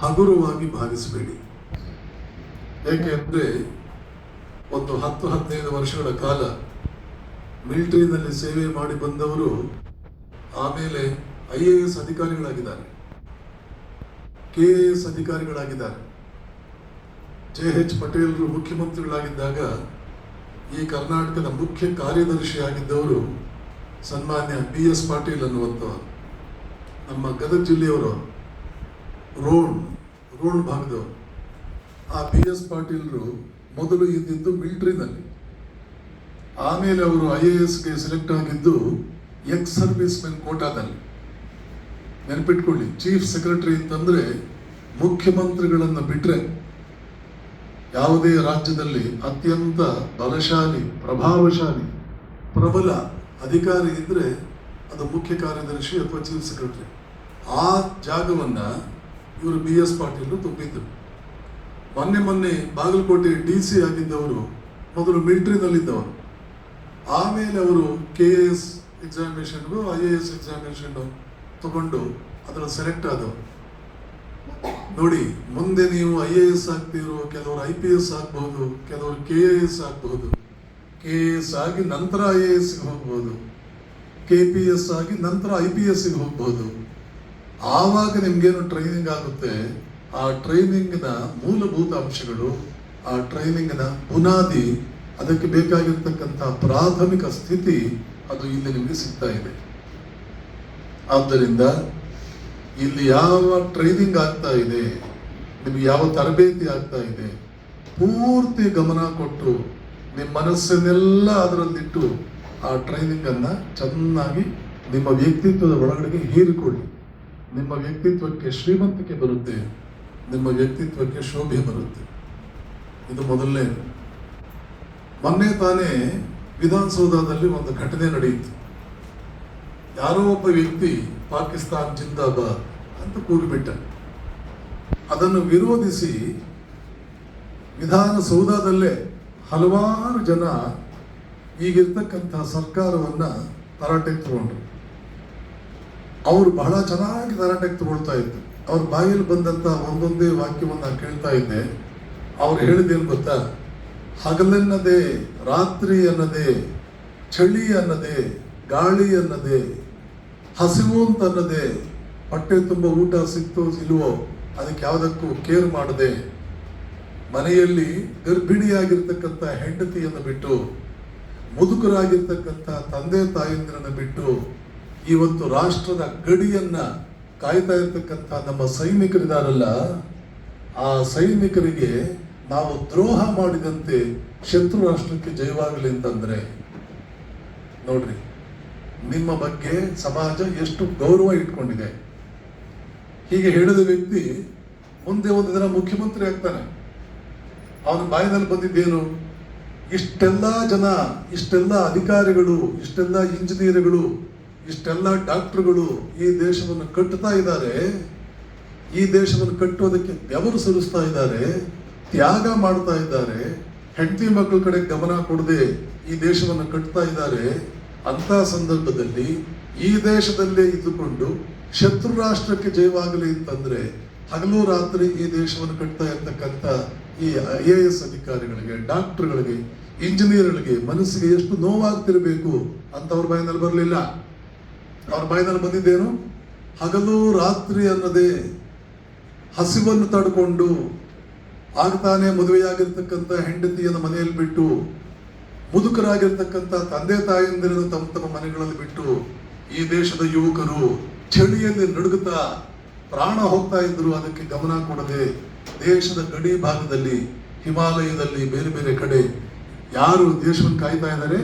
ಹಗುರವಾಗಿ ಭಾವಿಸಬೇಡಿ. ಏಕೆ ಅಂದರೆ ಒಂದು ಹತ್ತು ಹದಿನೈದು ವರ್ಷಗಳ ಕಾಲ ಮಿಲಿಟರಿನಲ್ಲಿ ಸೇವೆ ಮಾಡಿ ಬಂದವರು ಆಮೇಲೆ ಐ ಎ ಎಸ್ ಅಧಿಕಾರಿಗಳಾಗಿದ್ದಾರೆ. ಕೆ ಎ ಎಸ್ ಅಧಿಕಾರಿಗಳಾಗಿದ್ದಾರೆ. ಜೆ ಎಚ್ ಪಟೇಲ್ರು ಮುಖ್ಯಮಂತ್ರಿಗಳಾಗಿದ್ದಾಗ ಈ ಕರ್ನಾಟಕದ ಮುಖ್ಯ ಕಾರ್ಯದರ್ಶಿಯಾಗಿದ್ದವರು ಸನ್ಮಾನ್ಯ ಬಿ ಎಸ್ ಪಾಟೀಲ್ ಅನ್ನುವಂಥವರು ನಮ್ಮ ಗದಗ ಜಿಲ್ಲೆಯವರು ರೋಡ್ ರೋಡ್ ಭಾಗದವರು. ಆ ಬಿ ಎಸ್ ಪಾಟೀಲ್ರು ಮೊದಲು ಇದ್ದಿದ್ದು ಮಿಲ್ಟ್ರಿನಲ್ಲಿ. ಆಮೇಲೆ ಅವರು ಐ ಎ ಎಸ್ಗೆ ಸೆಲೆಕ್ಟ್ ಆಗಿದ್ದು ಎಕ್ಸ್ ಸರ್ವಿಸ್ ಮೆನ್ ಕೋಟಾದಲ್ಲಿ. ನೆನಪಿಟ್ಕೊಳ್ಳಿ ಚೀಫ್ ಸೆಕ್ರೆಟರಿ ಅಂತಂದರೆ ಮುಖ್ಯಮಂತ್ರಿಗಳನ್ನು ಬಿಟ್ಟರೆ ಯಾವುದೇ ರಾಜ್ಯದಲ್ಲಿ ಅತ್ಯಂತ ಬಲಶಾಲಿ, ಪ್ರಭಾವಶಾಲಿ, ಪ್ರಬಲ ಅಧಿಕಾರಿ ಇದ್ದರೆ ಅದು ಮುಖ್ಯ ಕಾರ್ಯದರ್ಶಿ ಅಥವಾ ಚೀಫ್ ಸೆಕ್ರೆಟರಿ ಆ ಜಾಗವನ್ನ ಇವರು ಬಿ ಎಸ್ ಪಾಟೀಲ್ ತುಂಬಿದ್ರು. ಮೊನ್ನೆ ಮೊನ್ನೆ ಬಾಗಲಕೋಟೆ ಡಿ ಸಿ ಆಗಿದ್ದವರು, ಮೊದಲು ಮಿಲ್ಟ್ರಿನಲ್ಲಿದ್ದವರು. ಆಮೇಲೆ ಅವರು ಕೆ ಎ ಎಸ್ ಎಕ್ಸಾಮಿನೇಷನ್ಗೂ ಐ ಎ ಎಸ್ ಎಕ್ಸಾಮಿನೇಷನ್ ತಗೊಂಡು ಅದರ ಸೆಲೆಕ್ಟ್ ಆದವರು. ನೋಡಿ, ಮುಂದೆ ನೀವು ಐ ಎ ಎಸ್ ಆಗ್ತಿರೋ ಕೆಲವರು ಐ ಪಿ ಎಸ್ ಆಗ್ಬಹುದು, ಕೆಲವರು ಕೆ ಎ ಎಸ್ ಆಗಬಹುದು. ಕೆ ಎ ಎಸ್ ಆಗಿ ನಂತರ ಐ ಎ ಎಸ್ ಹೋಗ್ಬೋದು. ಕೆ ಪಿ ಎಸ್ ಆಗಿ ನಂತರ ಐ ಪಿ ಎಸ್ ಹೋಗ್ಬೋದು. ಆವಾಗ ನಿಮ್ಗೇನು ಟ್ರೈನಿಂಗ್ ಆಗುತ್ತೆ, ಆ ಟ್ರೈನಿಂಗ್ನ ಮೂಲಭೂತ ಅಂಶಗಳು, ಆ ಟ್ರೈನಿಂಗ್ನ ಬುನಾದಿ, ಅದಕ್ಕೆ ಬೇಕಾಗಿರ್ತಕ್ಕಂಥ ಪ್ರಾಥಮಿಕ ಸ್ಥಿತಿ ಅದು ಇಲ್ಲಿ ನಿಮಗೆ ಸಿಗ್ತಾ ಇದೆ. ಆದ್ದರಿಂದ ಇಲ್ಲಿ ಯಾವ ಟ್ರೈನಿಂಗ್ ಆಗ್ತಾ ಇದೆ, ನಿಮಗೆ ಯಾವ ತರಬೇತಿ ಆಗ್ತಾ ಇದೆ, ಪೂರ್ತಿ ಗಮನ ಕೊಟ್ಟು ನಿಮ್ಮ ಮನಸ್ಸನ್ನೆಲ್ಲ ಅದರಲ್ಲಿಟ್ಟು ಆ ಟ್ರೈನಿಂಗ್ ಅನ್ನ ಚೆನ್ನಾಗಿ ನಿಮ್ಮ ವ್ಯಕ್ತಿತ್ವದ ಒಳಗಡೆಗೆ ಹೀರಿಕೊಳ್ಳಿ. ನಿಮ್ಮ ವ್ಯಕ್ತಿತ್ವಕ್ಕೆ ಶ್ರೀಮಂತಿಕೆ ಬರುತ್ತೆ, ನಿಮ್ಮ ವ್ಯಕ್ತಿತ್ವಕ್ಕೆ ಶೋಭೆ ಬರುತ್ತೆ. ಇದು ಮೊದಲನೇ. ಮೊನ್ನೆ ತಾನೇ ವಿಧಾನಸೌಧದಲ್ಲಿ ಒಂದು ಘಟನೆ ನಡೆಯಿತು. ಯಾರೋ ಒಬ್ಬ ವ್ಯಕ್ತಿ ಪಾಕಿಸ್ತಾನ್ ಜಿಂದಾಬಾದ್ ಅಂತ ಕೂಗಿಬಿಟ್ಟ ಅದನ್ನು ವಿರೋಧಿಸಿ ವಿಧಾನಸೌಧದಲ್ಲೇ ಹಲವಾರು ಜನ ಈಗಿರ್ತಕ್ಕಂಥ ಸರ್ಕಾರವನ್ನ ತರಾಟೆಗೆ ತಗೊಂಡ್ರು. ಅವರು ಬಹಳ ಚೆನ್ನಾಗಿ ತರಾಟೆಗೆ ತಗೊಳ್ತಾ ಇದ್ರು. ಅವ್ರ ಬಾಯಲ್ಲಿ ಬಂದಂತ ಒಂದೊಂದೇ ವಾಕ್ಯವನ್ನು ನಾನು ಕೇಳ್ತಾ ಇದ್ದೆ. ಅವ್ರು ಹೇಳಿದ್ದೇನು ಗೊತ್ತಾ? ಹಗಲೆನ್ನದೇ, ರಾತ್ರಿ ಅನ್ನದೇ, ಚಳಿ ಅನ್ನದೇ, ಗಾಳಿ ಅನ್ನದೇ, ಹಸಿವು ಅಂತ ಅನ್ನದೇ, ಹೊಟ್ಟೆ ತುಂಬ ಊಟ ಸಿಕ್ತೋ ಇಲ್ವೋ, ಅದಕ್ಕೆ ಯಾವುದಕ್ಕೂ ಕೇರ್ ಮಾಡದೆ, ಮನೆಯಲ್ಲಿ ಗರ್ಭಿಣಿಯಾಗಿರ್ತಕ್ಕಂಥ ಹೆಂಡತಿಯನ್ನು ಬಿಟ್ಟು, ಮುದುಕರಾಗಿರ್ತಕ್ಕಂಥ ತಂದೆ ತಾಯಂದಿರನ್ನು ಬಿಟ್ಟು ಇವತ್ತು ರಾಷ್ಟ್ರದ ಗಡಿಯನ್ನ ಕಾಯ್ತಾ ಇರ್ತಕ್ಕಂಥ ನಮ್ಮ ಸೈನಿಕರಿದಾರಲ್ಲ, ಆ ಸೈನಿಕರಿಗೆ ನಾವು ದ್ರೋಹ ಮಾಡಿದಂತೆ ಶತ್ರು ರಾಷ್ಟ್ರಕ್ಕೆ ಜಯವಾಗಲಿ ಅಂತಂದ್ರೆ, ನೋಡ್ರಿ, ನಿಮ್ಮ ಬಗ್ಗೆ ಸಮಾಜ ಎಷ್ಟು ಗೌರವ ಇಟ್ಕೊಂಡಿದೆ. ಹೀಗೆ ಹೇಳಿದ ವ್ಯಕ್ತಿ ಮುಂದೆ ಒಂದು ದಿನ ಮುಖ್ಯಮಂತ್ರಿ ಆಗ್ತಾನೆ. ಅವನ ಬಾಯಿನಲ್ಲಿ ಬಂದಿದ್ದೇನು? ಇಷ್ಟೆಲ್ಲ ಜನ, ಇಷ್ಟೆಲ್ಲ ಅಧಿಕಾರಿಗಳು, ಇಷ್ಟೆಲ್ಲ ಇಂಜಿನಿಯರ್ಗಳು ಇಷ್ಟೆಲ್ಲ ಡಾಕ್ಟರ್ಗಳು ಈ ದೇಶವನ್ನು ಕಟ್ಟುತ್ತಾ ಇದ್ದಾರೆ. ಈ ದೇಶವನ್ನು ಕಟ್ಟೋದಕ್ಕೆ ಬೆವರು ಸುರಿಸ್ತಾ ಇದ್ದಾರೆ, ತ್ಯಾಗ ಮಾಡ್ತಾ ಇದ್ದಾರೆ. ಹೆಂಡತಿ ಮಕ್ಕಳ ಕಡೆ ಗಮನ ಕೊಡದೆ ಈ ದೇಶವನ್ನು ಕಟ್ತಾ ಇದ್ದಾರೆ. ಅಂತ ಸಂದರ್ಭದಲ್ಲಿ ಈ ದೇಶದಲ್ಲೇ ಇದ್ದುಕೊಂಡು ಶತ್ರು ರಾಷ್ಟ್ರಕ್ಕೆ ಜಯವಾಗಲಿ ಅಂತಂದ್ರೆ ಹಗಲು ರಾತ್ರಿ ಈ ದೇಶವನ್ನು ಕಟ್ತಾ ಇರ್ತಕ್ಕಂಥ ಈ ಐ ಎ ಎಸ್ ಅಧಿಕಾರಿಗಳಿಗೆ, ಡಾಕ್ಟರ್ಗಳಿಗೆ, ಇಂಜಿನಿಯರ್ಗಳಿಗೆ ಮನಸ್ಸಿಗೆ ಎಷ್ಟು ನೋವಾಗ್ತಿರಬೇಕು ಅಂತ ಅವ್ರ ಬಾಯಿನಲ್ಲಿ ಬರಲಿಲ್ಲ. ಅವ್ರ ಬಾಯಿನಲ್ಲಿ ಬಂದಿದ್ದೇನು? ಹಗಲು ರಾತ್ರಿ ಅನ್ನದೇ ಹಸಿವನ್ನು ತಡ್ಕೊಂಡು ಆಗ್ತಾನೆ ಮದುವೆಯಾಗಿರ್ತಕ್ಕಂಥ ಹೆಂಡತಿಯನ್ನು ಮನೆಯಲ್ಲಿ ಬಿಟ್ಟು ಮುದುಕರಾಗಿರ್ತಕ್ಕಂಥ ತಂದೆ ತಾಯಂದಿರನ್ನು ತಮ್ಮ ತಮ್ಮ ಮನೆಗಳಲ್ಲಿ ಬಿಟ್ಟು ಈ ದೇಶದ ಯುವಕರು ಚಳಿಯಲ್ಲಿ ನಡುಗುತ್ತಾ ಪ್ರಾಣ ಹೋಗ್ತಾ ಇದ್ರು ಅದಕ್ಕೆ ಗಮನ ಕೊಡದೆ ದೇಶದ ಗಡಿ ಭಾಗದಲ್ಲಿ, ಹಿಮಾಲಯದಲ್ಲಿ ಬೇರೆ ಬೇರೆ ಕಡೆ ಯಾರು ದೇಶವನ್ನು ಕಾಯ್ತಾ ಇದ್ದಾರೆ?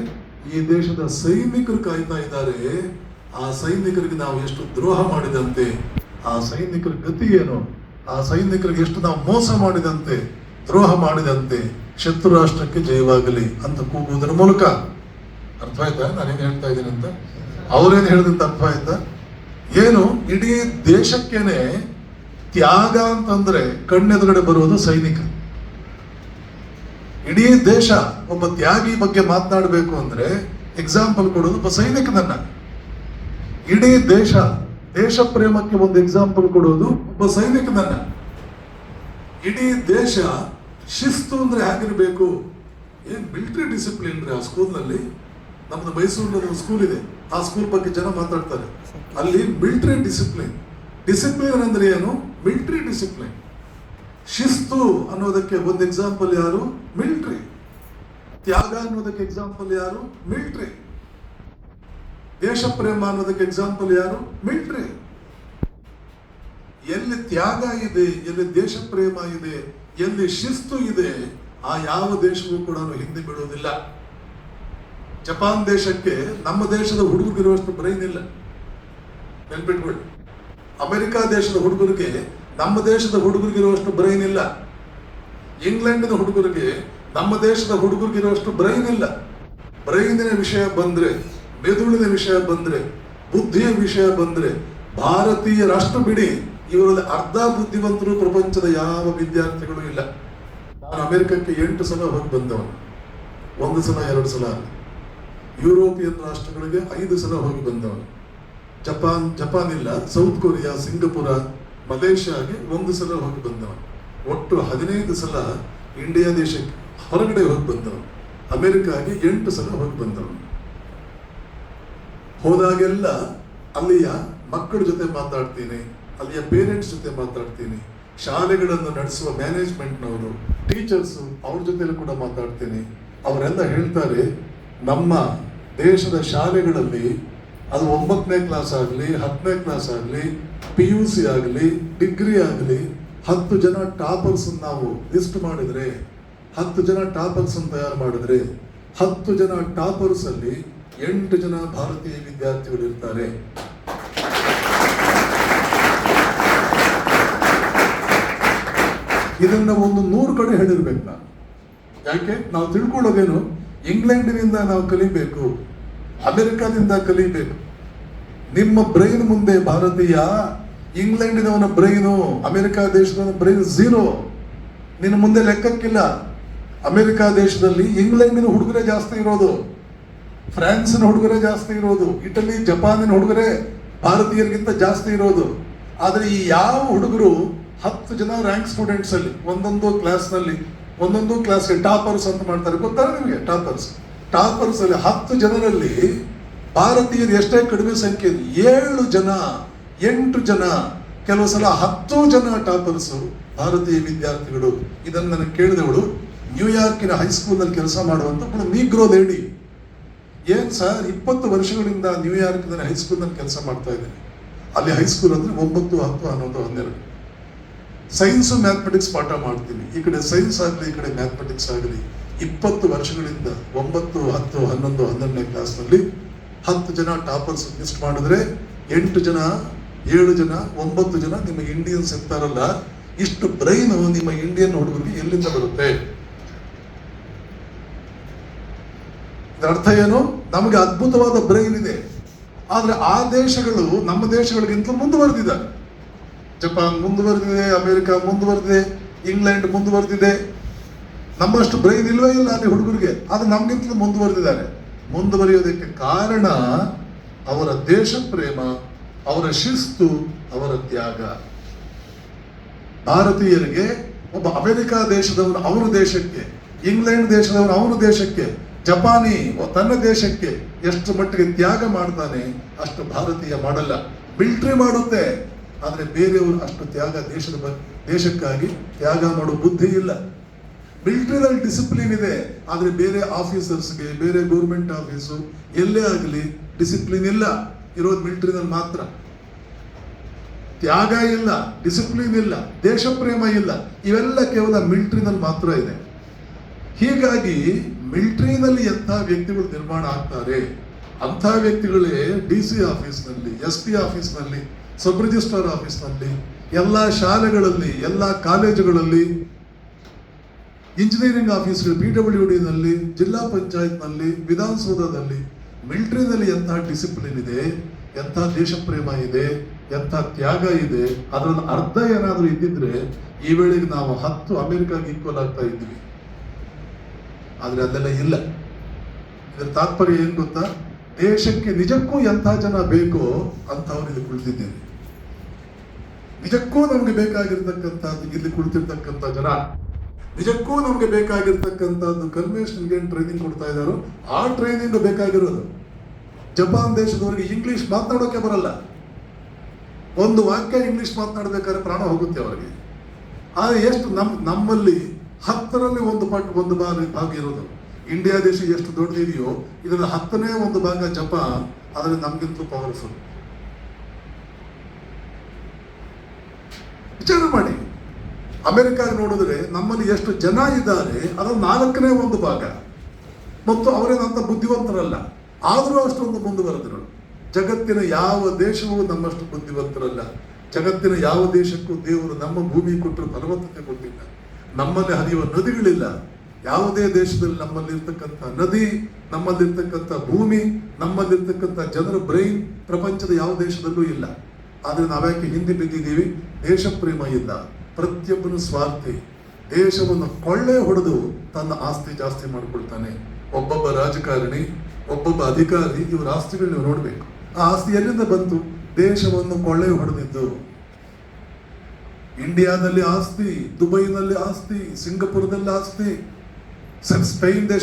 ಈ ದೇಶದ ಸೈನಿಕರು ಕಾಯ್ತಾ ಇದ್ದಾರೆ. ಆ ಸೈನಿಕರಿಗೆ ನಾವು ಎಷ್ಟು ದ್ರೋಹ ಮಾಡಿದಂತೆ, ಆ ಸೈನಿಕರ ಗತಿ ಏನು? ಆ ಸೈನಿಕರಿಗೆ ಎಷ್ಟು ನಾವು ಮೋಸ ಮಾಡಿದಂತೆ, ದ್ರೋಹ ಮಾಡಿದಂತೆ ಶತ್ರು ರಾಷ್ಟ್ರಕ್ಕೆ ಜಯವಾಗಲಿ ಅಂತ ಕೂಗುವುದರ ಮೂಲಕ. ಅರ್ಥ ಆಯ್ತಾ ನಾನೇನು ಹೇಳ್ತಾ ಇದ್ದೀನಿ ಅಂತ? ಅವರೇನು ಹೇಳಿದಂತ ಅರ್ಥ ಆಯ್ತಾ? ಏನು, ಇಡೀ ದೇಶಕ್ಕೇನೆ ತ್ಯಾಗ ಅಂತಂದ್ರೆ ಕಣ್ಣೆದುರುಗಡೆ ಬರುವುದು ಸೈನಿಕ. ಇಡೀ ದೇಶ ಒಬ್ಬ ತ್ಯಾಗಿ ಬಗ್ಗೆ ಮಾತನಾಡಬೇಕು ಅಂದ್ರೆ ಎಕ್ಸಾಂಪಲ್ ಕೊಡೋದು ಒಬ್ಬ ಸೈನಿಕನನ್ನ. ಇಡೀ ದೇಶ ದೇಶ ಪ್ರೇಮಕ್ಕೆ ಒಂದು ಎಕ್ಸಾಂಪಲ್ ಕೊಡೋದು. ಒಬ್ಬ ಸೈನಿಕನನ್ನ ಇಡೀ ದೇಶ ಶಿಸ್ತು ಅಂದ್ರೆ ಹೇಗಿರಬೇಕು? ಏನ್ ಮಿಲಿಟರಿ ಡಿಸಿಪ್ಲಿನ್ ರೀ ಆ ಸ್ಕೂಲ್ನಲ್ಲಿ ನಮ್ದು ಮೈಸೂರಿನಲ್ಲಿ ಒಂದು ಸ್ಕೂಲ್ ಇದೆ. ಆ ಸ್ಕೂಲ್ ಬಗ್ಗೆ ಜನ ಮಾತಾಡ್ತಾರೆ. ಅಲ್ಲಿ ಮಿಲಿಟರಿ ಡಿಸಿಪ್ಲಿನ್ ಡಿಸಿಪ್ಲಿನ್ ಅಂದ್ರೆ ಏನು? ಮಿಲಿಟರಿ ಡಿಸಿಪ್ಲಿನ್ ಶಿಸ್ತು ಅನ್ನೋದಕ್ಕೆ ಒಂದು ಎಕ್ಸಾಂಪಲ್ ಯಾರು? ಮಿಲಿಟರಿ ತ್ಯಾಗ ಅನ್ನೋದಕ್ಕೆ ಎಕ್ಸಾಂಪಲ್ ಯಾರು? ಮಿಲಿಟರಿ ದೇಶ ಪ್ರೇಮ ಅನ್ನೋದಕ್ಕೆ ಎಕ್ಸಾಂಪಲ್ ಯಾರು? ಮಿಲಿಟರಿ ಎಲ್ಲಿ ತ್ಯಾಗ ಇದೆ, ಎಲ್ಲಿ ದೇಶ ಪ್ರೇಮ ಇದೆ, ಎಲ್ಲಿ ಶಿಸ್ತು ಇದೆ, ಆ ಯಾವ ದೇಶವೂ ಕೂಡ ಹಿಂದೆ ಬಿಡುವುದಿಲ್ಲ ಜಪಾನ್ ದೇಶಕ್ಕೆ ನಮ್ಮ ದೇಶದ ಹುಡುಗರಿರುವಷ್ಟು ಬ್ರೈನ್ ಇಲ್ಲ. ನೆನ್ಪಿಟ್ಕೊಳ್ಳಿ. ಅಮೆರಿಕ ದೇಶದ ಹುಡುಗರಿಗೆ ನಮ್ಮ ದೇಶದ ಹುಡುಗರಿಗಿರುವಷ್ಟು ಬ್ರೈನ್ ಇಲ್ಲ. ಇಂಗ್ಲೆಂಡಿನ ಹುಡುಗರಿಗೆ ನಮ್ಮ ದೇಶದ ಹುಡುಗರಿಗಿರುವಷ್ಟು ಬ್ರೈನ್ ಇಲ್ಲ. ಬ್ರೈನಿನ ವಿಷಯ ಬಂದ್ರೆ ಮೆದುಳಿನ ವಿಷಯ ಬಂದ್ರೆ, ಬುದ್ಧಿಯ ವಿಷಯ ಬಂದ್ರೆ, ಭಾರತೀಯ ರಾಷ್ಟ್ರ ಬಿಡಿ, ಇವರಲ್ಲಿ ಅರ್ಧ ಬುದ್ಧಿವಂತರು ಪ್ರಪಂಚದ ಯಾವ ವಿದ್ಯಾರ್ಥಿಗಳು ಇಲ್ಲ. ನಾನು ಅಮೆರಿಕಕ್ಕೆ ಎಂಟು ಸಲ ಹೋಗಿ ಬಂದವನು. ಒಂದು ಸಲ, ಎರಡು ಸಲ ಯುರೋಪಿಯನ್ ರಾಷ್ಟ್ರಗಳಿಗೆ ಐದು ಸಲ ಹೋಗಿ ಬಂದವನು. ಜಪಾನ್ ಜಪಾನ್ ಇಲ್ಲ, ಸೌತ್ ಕೊರಿಯಾ, ಸಿಂಗಪುರ, ಮಲೇಷ್ಯಾಗೆ ಒಂದು ಸಲ ಹೋಗಿ ಬಂದವನು. ಒಟ್ಟು ಹದಿನೈದು ಸಲ ಇಂಡಿಯಾ ದೇಶಕ್ಕೆ ಹೊರಗಡೆ ಹೋಗಿ ಬಂದವನು. ಅಮೆರಿಕಾಗೆ ಎಂಟು ಸಲ ಹೋಗಿ ಬಂದವನು. ಹೋದಾಗೆಲ್ಲ ಅಲ್ಲಿಯ ಮಕ್ಕಳ ಜೊತೆ ಮಾತಾಡ್ತೀನಿ, ಅಲ್ಲಿಯ ಪೇರೆಂಟ್ಸ್ ಜೊತೆ ಮಾತಾಡ್ತೀನಿ, ಶಾಲೆಗಳನ್ನು ನಡೆಸುವ ಮ್ಯಾನೇಜ್ಮೆಂಟ್ನವರು ಟೀಚರ್ಸು ಅವ್ರ ಜೊತೆಲೂ ಕೂಡ ಮಾತಾಡ್ತೀನಿ. ಅವರೆಲ್ಲ ಹೇಳ್ತಾರೆ, ನಮ್ಮ ದೇಶದ ಶಾಲೆಗಳಲ್ಲಿ ಅದು ಒಂಬತ್ತನೇ ಕ್ಲಾಸ್ ಆಗಲಿ, ಹತ್ತನೇ ಕ್ಲಾಸ್ ಆಗಲಿ ಪಿ ಯು ಸಿ ಆಗಲಿ ಡಿಗ್ರಿ ಆಗಲಿ, ಹತ್ತು ಜನ ಟಾಪರ್ಸ್ ನಾವು ಲಿಸ್ಟ್ ಮಾಡಿದರೆ, ಹತ್ತು ಜನ ಟಾಪರ್ಸ್ ತಯಾರು ಮಾಡಿದ್ರೆ, ಹತ್ತು ಜನ ಟಾಪರ್ಸ್ ಅಲ್ಲಿ ಎಂಟು ಜನ ಭಾರತೀಯ ವಿದ್ಯಾರ್ಥಿಗಳು ಇರ್ತಾರೆ. ಇದನ್ನ ಒಂದು ನೂರು ಕಡೆ ಹೇಳಿರ್ಬೇಕು ನಾನು. ಯಾಕೆ? ನಾವು ತಿಳ್ಕೊಳ್ಳೋದೇನು? ಇಂಗ್ಲೆಂಡಿನಿಂದ ನಾವು ಕಲಿಬೇಕು, ಅಮೆರಿಕಾದಿಂದ ಕಲಿಬೇಕು. ನಿಮ್ಮ ಬ್ರೈನ್ ಮುಂದೆ ಭಾರತೀಯ, ಇಂಗ್ಲೆಂಡಿನವನ ಬ್ರೈನು, ಅಮೆರಿಕ ದೇಶದವನ ಬ್ರೈನ್ ಝೀರೋ. ನಿನ್ನ ಮುಂದೆ ಲೆಕ್ಕಕ್ಕಿಲ್ಲ. ಅಮೆರಿಕ ದೇಶದಲ್ಲಿ ಇಂಗ್ಲೆಂಡಿನ ಹುಡುಗರೇ ಜಾಸ್ತಿ ಇರೋದು. ಫ್ರಾನ್ಸಿನ ಹುಡುಗರೇ ಜಾಸ್ತಿ ಇರೋದು, ಇಟಲಿ, ಜಪಾನಿನ ಹುಡುಗರೇ ಭಾರತೀಯರಿಗಿಂತ ಜಾಸ್ತಿ ಇರೋದು. ಆದರೆ ಈ ಯಾವ ಹುಡುಗರು ಹತ್ತು ಜನ ರ್ಯಾಂಕ್ ಸ್ಟೂಡೆಂಟ್ಸ್ ಅಲ್ಲಿ, ಒಂದೊಂದು ಕ್ಲಾಸ್ನಲ್ಲಿ ಒಂದೊಂದು ಕ್ಲಾಸ್ ಟಾಪರ್ಸ್ ಅಂತ ಮಾಡ್ತಾರೆ. ಗೊತ್ತಾ ನಿಮಗೆ ಟಾಪರ್ಸ್? ಟಾಪರ್ಸ್ ಅಲ್ಲಿ ಹತ್ತು ಜನರಲ್ಲಿ ಭಾರತೀಯರು ಎಷ್ಟೇ ಕಡಿಮೆ ಸಂಖ್ಯೆ ಏಳು ಜನ, ಎಂಟು ಜನ, ಕೆಲವು ಸಲ ಹತ್ತು ಜನ ಟಾಪರ್ಸ್ ಭಾರತೀಯ ವಿದ್ಯಾರ್ಥಿಗಳು. ಇದನ್ನು ನನಗೆ ಕೇಳಿದವಳು, ನ್ಯೂಯಾರ್ಕಿನ ಹೈಸ್ಕೂಲ್ನಲ್ಲಿ ಕೆಲಸ ಮಾಡುವಂಥ ಒಬ್ಬಳು ನೀಗ್ರೋ ಲೇಡಿ ಏನ್ ಸರ್? ಇಪ್ಪತ್ತು ವರ್ಷಗಳಿಂದ ನ್ಯೂಯಾರ್ಕ್ನಲ್ಲಿ ಹೈಸ್ಕೂಲ್ನಲ್ಲಿ ಕೆಲಸ ಮಾಡ್ತಾ ಇದ್ದೀನಿ. ಅಲ್ಲಿ ಹೈಸ್ಕೂಲ್ ಅಂದ್ರೆ ಒಂಬತ್ತು, ಹತ್ತು, ಹನ್ನೊಂದು, ಹನ್ನೆರಡು. ಸೈನ್ಸು ಮ್ಯಾಥಮೆಟಿಕ್ಸ್ ಪಾಠ ಮಾಡ್ತೀನಿ. ಈ ಕಡೆ ಸೈನ್ಸ್ ಆಗಲಿ, ಈ ಕಡೆ ಮ್ಯಾಥಮೆಟಿಕ್ಸ್ ಆಗಲಿ, ಇಪ್ಪತ್ತು ವರ್ಷಗಳಿಂದ ಒಂಬತ್ತು, ಹತ್ತು, ಹನ್ನೊಂದು, ಹನ್ನೆರಡನೇ ಕ್ಲಾಸ್ನಲ್ಲಿ ಹತ್ತು ಜನ ಟಾಪರ್ಸ್ ಲಿಸ್ಟ್ ಮಾಡಿದ್ರೆ ಎಂಟು ಜನ, ಏಳು ಜನ, ಒಂಬತ್ತು ಜನ ನಿಮ್ಮ ಇಂಡಿಯನ್ಸ್ ಇರ್ತಾರಲ್ಲ, ಇಷ್ಟು ಬ್ರೈನ್ ನಿಮ್ಮ ಇಂಡಿಯನ್ ಹುಡುಗರಿಗೆ ಎಲ್ಲಿಂದ ಬರುತ್ತೆ ಇದರ ಅರ್ಥ ಏನು? ನಮಗೆ ಅದ್ಭುತವಾದ ಬ್ರೈನ್ ಇದೆ. ಆದರೆ ಆ ದೇಶಗಳು ನಮ್ಮ ದೇಶಗಳಿಗಿಂತ ಮುಂದುವರೆದಿದ್ದಾರೆ ಜಪಾನ್ ಮುಂದುವರೆದಿದೆ, ಅಮೆರಿಕ ಮುಂದುವರೆದಿದೆ, ಇಂಗ್ಲೆಂಡ್ ಮುಂದುವರೆದಿದೆ. ನಮ್ಮಷ್ಟು ಬ್ರೈನ್ ಇಲ್ವೇ ಇಲ್ಲ ಅಲ್ಲಿ ಹುಡುಗರಿಗೆ. ಆದರೆ ನಮ್ಗಿಂತಲೂ ಮುಂದುವರೆದಿದ್ದಾರೆ. ಮುಂದುವರಿಯೋದಕ್ಕೆ ಕಾರಣ ಅವರ ದೇಶ ಪ್ರೇಮ, ಅವರ ಶಿಸ್ತು, ಅವರ ತ್ಯಾಗ. ಭಾರತೀಯರಿಗೆ ಒಬ್ಬ ಅಮೆರಿಕ ದೇಶದವನು ಅವರ ದೇಶಕ್ಕೆ, ಇಂಗ್ಲೆಂಡ್ ದೇಶದವನು ಅವನ ದೇಶಕ್ಕೆ ಜಪಾನಿ ತನ್ನ ದೇಶಕ್ಕೆ ಎಷ್ಟು ಮಟ್ಟಿಗೆ ತ್ಯಾಗ ಮಾಡ್ತಾನೆ ಅಷ್ಟು ಭಾರತೀಯ ಮಾಡಲ್ಲ. ಮಿಲ್ಟ್ರಿ ಮಾಡುತ್ತೆ, ಆದರೆ ಬೇರೆಯವರು ಅಷ್ಟು ತ್ಯಾಗ ದೇಶದ ದೇಶಕ್ಕಾಗಿ ತ್ಯಾಗ ಮಾಡೋ ಬುದ್ಧಿ ಇಲ್ಲ. ಮಿಲ್ಟ್ರಿನಲ್ಲಿ ಡಿಸಿಪ್ಲಿನ್ ಇದೆ, ಆದರೆ ಬೇರೆ ಆಫೀಸರ್ಸ್ಗೆ ಬೇರೆ ಗೌರ್ಮೆಂಟ್ ಆಫೀಸು ಎಲ್ಲೇ ಆಗಲಿ ಡಿಸಿಪ್ಲಿನ್ ಇಲ್ಲ. ಇರೋದು ಮಿಲ್ಟ್ರಿನಲ್ಲಿ ಮಾತ್ರ. ತ್ಯಾಗ ಇಲ್ಲ ಡಿಸಿಪ್ಲಿನ್ ಇಲ್ಲ, ದೇಶಪ್ರೇಮ ಇಲ್ಲ, ಇವೆಲ್ಲ ಕೇವಲ ಮಿಲ್ಟ್ರಿನಲ್ಲಿ ಮಾತ್ರ ಇದೆ. ಹೀಗಾಗಿ ಮಿಲಿಟರಿನಲ್ಲಿ ಎಂಥ ವ್ಯಕ್ತಿಗಳು ನಿರ್ಮಾಣ ಆಗ್ತಾರೆ? ಅಂಥ ವ್ಯಕ್ತಿಗಳೇ ಡಿ ಸಿ ಆಫೀಸ್ನಲ್ಲಿ, ಎಸ್ ಪಿ ಆಫೀಸ್ನಲ್ಲಿ, ಸಬ್ ರಿಜಿಸ್ಟ್ರಾರ್ ಆಫೀಸ್ನಲ್ಲಿ, ಎಲ್ಲ ಶಾಲೆಗಳಲ್ಲಿ, ಎಲ್ಲ ಕಾಲೇಜುಗಳಲ್ಲಿ, ಇಂಜಿನಿಯರಿಂಗ್ ಆಫೀಸ್ಗಳು, ಪಿ ಡಬ್ಲ್ಯೂ ಡಿನಲ್ಲಿ, ಜಿಲ್ಲಾ ಪಂಚಾಯತ್ನಲ್ಲಿ, ವಿಧಾನಸೌಧದಲ್ಲಿ ಮಿಲಿಟರಿನಲ್ಲಿ ಎಂಥ ಡಿಸಿಪ್ಲಿನ್ ಇದೆ? ಎಂಥ ದೇಶಪ್ರೇಮ ಇದೆ? ಎಂಥ ತ್ಯಾಗ ಇದೆ? ಅದರಲ್ಲಿ ಅರ್ಧ ಏನಾದರೂ ಇದ್ದಿದ್ರೆ ಈ ವೇಳೆಗೆ ನಾವು ಹತ್ತು ಅಮೆರಿಕಾಗೆ ಈಕ್ವಲ್ ಆಗ್ತಾ ಇದ್ವಿ ಆದ್ರೆ ಅದೆಲ್ಲ ಇಲ್ಲ. ಇದರ ತಾತ್ಪರ್ಯ ಏನು ಗೊತ್ತಾ? ದೇಶಕ್ಕೆ ನಿಜಕ್ಕೂ ಎಂಥ ಜನ ಬೇಕೋ ಅಂಥವ್ರು ಇಲ್ಲಿ ಕುಳಿತಿದ್ದೇನೆ ನಿಜಕ್ಕೂ ನಮಗೆ ಬೇಕಾಗಿರ್ತಕ್ಕಂಥದ್ದು, ಇಲ್ಲಿ ಕುಳಿತಿರ್ತಕ್ಕಂಥ ಜನ. ನಿಜಕ್ಕೂ ನಮಗೆ ಬೇಕಾಗಿರ್ತಕ್ಕಂಥದ್ದು ಕನ್ವೆನ್ಷನ್ಗೆ ಏನು ಟ್ರೈನಿಂಗ್ ಕೊಡ್ತಾ ಇದ್ದಾರೋ, ಆ ಟ್ರೈನಿಂಗ್ ಬೇಕಾಗಿರೋದು. ಜಪಾನ್ ದೇಶದವರಿಗೆ ಇಂಗ್ಲಿಷ್ ಮಾತನಾಡೋಕೆ ಬರಲ್ಲ. ಒಂದು ವಾಕ್ಯ ಇಂಗ್ಲೀಷ್ ಮಾತನಾಡಬೇಕಾದ್ರೆ ಪ್ರಾಣ ಹೋಗುತ್ತೆ ಅವರಿಗೆ. ಆದರೆ ಎಷ್ಟು ನಮ್ಮ ನಮ್ಮಲ್ಲಿ ಹತ್ತರಲ್ಲಿ ಒಂದು ಪಟ್ ಒಂದು ಭಾಗ ಭಾಗ ಇರೋದು. ಇಂಡಿಯಾ ದೇಶ ಎಷ್ಟು ದೊಡ್ಡದಿದೆಯೋ ಇದರ ಹತ್ತನೇ ಒಂದು ಭಾಗ ಜಪಾನ್ ಆದರೆ ನಮಗಿಂತ ಪವರ್ಫುಲ್ ವಿಚಾರ ಮಾಡಿ. ಅಮೆರಿಕ ನೋಡಿದ್ರೆ ನಮ್ಮಲ್ಲಿ ಎಷ್ಟು ಜನ ಇದ್ದಾರೆ ಅದರ ನಾಲ್ಕನೇ ಒಂದು ಭಾಗ. ಮತ್ತು ಅವರೇನಂತ ಬುದ್ಧಿವಂತರಲ್ಲ. ಆದರೂ ಅಷ್ಟೊಂದು ಮುಂದುವರೆದರು ಜಗತ್ತಿನ ಯಾವ ದೇಶವೂ ನಮ್ಮಷ್ಟು ಬುದ್ಧಿವಂತರಲ್ಲ. ಜಗತ್ತಿನ ಯಾವ ದೇಶಕ್ಕೂ ದೇವರು ನಮ್ಮ ಭೂಮಿ ಕೊಟ್ಟರು ಫಲವತ್ತತೆ ಕೊಟ್ಟಿಲ್ಲ. ನಮ್ಮಲ್ಲಿ ಹರಿಯುವ ನದಿಗಳಿಲ್ಲ. ಯಾವುದೇ ದೇಶದಲ್ಲಿ ನಮ್ಮಲ್ಲಿರ್ತಕ್ಕಂಥ ನದಿ, ನಮ್ಮಲ್ಲಿರ್ತಕ್ಕಂಥ ಭೂಮಿ, ನಮ್ಮಲ್ಲಿರ್ತಕ್ಕಂಥ ಜನರ ಬ್ರೈನ್ ಪ್ರಪಂಚದ ಯಾವ ದೇಶದಲ್ಲೂ ಇಲ್ಲ. ಆದರೆ ನಾವ್ಯಾಕೆ ಹಿಂದೆ ಬಿದ್ದಿದ್ದೀವಿ? ದೇಶ ಪ್ರೇಮ ಇಲ್ಲ. ಪ್ರತಿಯೊಬ್ಬನು ಸ್ವಾರ್ಥಿ. ದೇಶವನ್ನು ಕೊಳ್ಳೆ ಹೊಡೆದು ತನ್ನ ಆಸ್ತಿ ಜಾಸ್ತಿ ಮಾಡಿಕೊಳ್ತಾನೆ. ಒಬ್ಬೊಬ್ಬ ರಾಜಕಾರಣಿ, ಒಬ್ಬೊಬ್ಬ ಅಧಿಕಾರಿ ಇವರ ಆಸ್ತಿಗಳನ್ನ ನೋಡಬೇಕು. ಆ ಆಸ್ತಿ ಎಲ್ಲಿಂದ ಬಂತು? ದೇಶವನ್ನು ಕೊಳ್ಳೆ ಹೊಡೆದಿದ್ದು ಇಂಡಿಯಾದಲ್ಲಿ ಆಸ್ತಿ ದುಬೈನಲ್ಲಿ ಆಸ್ತಿ ಸಿಂಗಪುರದಲ್ಲಿ ಆಸ್ತಿ ಸ್ಪೇನ್ ದೇಶ